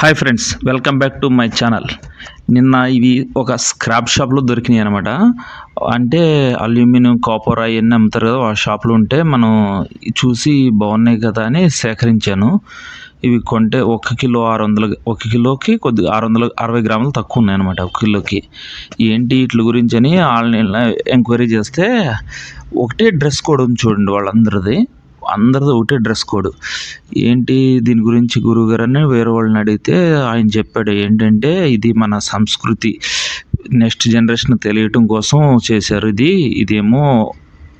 Hi friends welcome back to my channel నిన్న ఇవి ఒక స్క్రాప్ షాప్లో దొరికినాయి అనమాట అంటే అల్యూమినియం కాపర్ అవన్నీ అమ్ముతారు కదా ఆ షాప్లో ఉంటే మనం చూసి బాగున్నాయి కదా అని సేకరించాను. ఇవి కొంటే ఒక కిలో ఆరు వందలు ఒక కిలోకి కొద్దిగా ఆరు వందల అరవై గ్రాములు తక్కువ ఉన్నాయన్నమాట ఒక కిలోకి. ఏంటి వీటి గురించి అని ఆన్లైన్లో ఎంక్వైరీ చేస్తే ఒకటే డ్రెస్ కోడ్ ఉంది చూడండి వాళ్ళందరిది. అందరిది ఒకటే డ్రెస్ కోడ్. ఏంటి దీని గురించి గురువుగారు అని వేరే వాళ్ళని అడిగితే ఆయన చెప్పాడు ఏంటంటే ఇది మన సంస్కృతి. నెక్స్ట్ జనరేషన్ తెలియటం కోసం చేశారు ఇది. ఇదేమో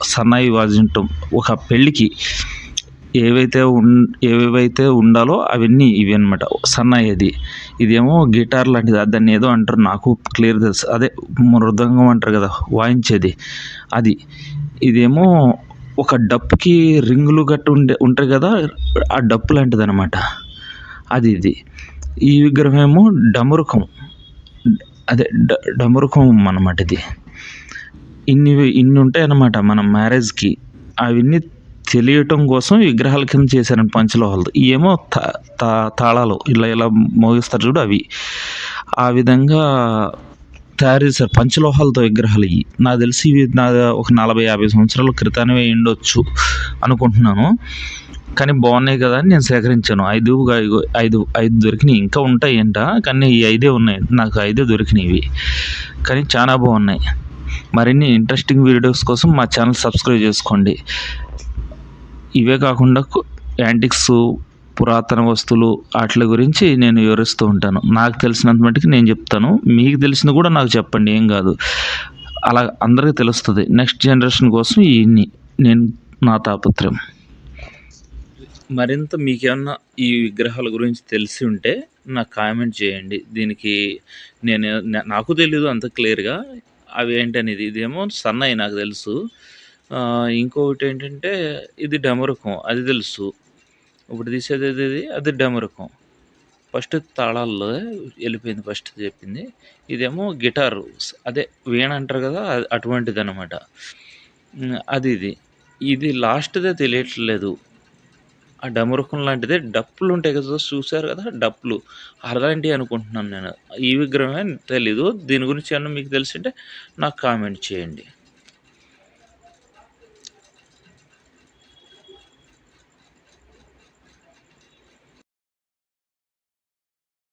సన్నాయి వాజింటం ఒక పెళ్ళికి ఏవైతే ఉన్ ఏవేవైతే ఉండాలో అవన్నీ ఇవి అనమాట సన్నాయి అది. ఇదేమో గిటార్ లాంటిది. దాన్ని ఏదో అంటారు. నాకు క్లియర్ తెలుసు. అదే మృదంగం అంటారు కదా వాయించేది. అది. ఇదేమో ఒక డప్పుకి రింగులు గట్టు ఉండే ఉంటాయి కదా ఆ డప్పు లాంటిది అనమాట అది ఇది. ఈ విగ్రహం ఏమో డమరుకం అదే డ డమరుకం అనమాట ఇది. ఇన్ని ఇన్ని ఉంటాయి అన్నమాట మన మ్యారేజ్కి. అవన్నీ తెలియటం కోసం విగ్రహాల కింద చేశారండి పంచలోహాలతో ఏమో తా తా తాళాలు ఇలా ఇలా మోగిస్తారు చూడు అవి. ఆ విధంగా తయారు చేశారు. పంచలోహాలతో విగ్రహాలు ఇవి నాకు తెలిసి ఇవి నా ఒక నలభై యాభై సంవత్సరాల క్రితానే ఉండొచ్చు అనుకుంటున్నాను. కానీ బాగున్నాయి కదా అని నేను సేకరించాను. ఐదు ఐదు ఐదు ఐదు దొరికినాయి. ఇంకా ఉంటాయి ఏంట కానీ ఈ ఐదే ఉన్నాయి. నాకు ఐదే దొరికినాయి ఇవి. కానీ చాలా బాగున్నాయి. మరిన్ని ఇంట్రెస్టింగ్ వీడియోస్ కోసం మా ఛానల్ సబ్స్క్రైబ్ చేసుకోండి. ఇవే కాకుండా యాంటిక్స్ పురాతన వస్తువులు వాటి గురించి నేను వివరిస్తూ ఉంటాను. నాకు తెలిసినంత మటుకు నేను చెప్తాను. మీకు తెలిసింది కూడా నాకు చెప్పండి. ఏం కాదు. అలా అందరికీ తెలుస్తుంది. నెక్స్ట్ జనరేషన్ కోసం ఇన్ని. నేను నా తాపత్రయం. మరింత మీకేమన్నా ఈ విగ్రహాల గురించి తెలిసి ఉంటే నాకు కామెంట్ చేయండి. దీనికి నేను నాకు తెలీదు అంత క్లియర్గా. అవి ఏంటనేది? ఇదేమో సన్నయి నాకు తెలుసు. ఇంకొకటి ఏంటంటే ఇది డమరుకం. అది తెలుసు. ఇప్పుడు తీసేది ఏది ఇది? అది డమరుకం. ఫస్ట్ తాళాల్లో వెళ్ళిపోయింది ఫస్ట్ చెప్పింది. ఇదేమో గిటారు అదే వీణ అంటారు కదా అటువంటిది అనమాట అది ఇది. ఇది లాస్ట్దే తెలియట్లేదు. ఆ డమరుకం లాంటిదే డప్పులు ఉంటాయి కదా చూసారు కదా డప్పులు. అలాంటివి అనుకుంటున్నాను నేను. ఈ విగ్రహమే తెలీదు. దీని గురించి ఏమన్నా మీకు తెలిసింటే నాకు కామెంట్ చేయండి.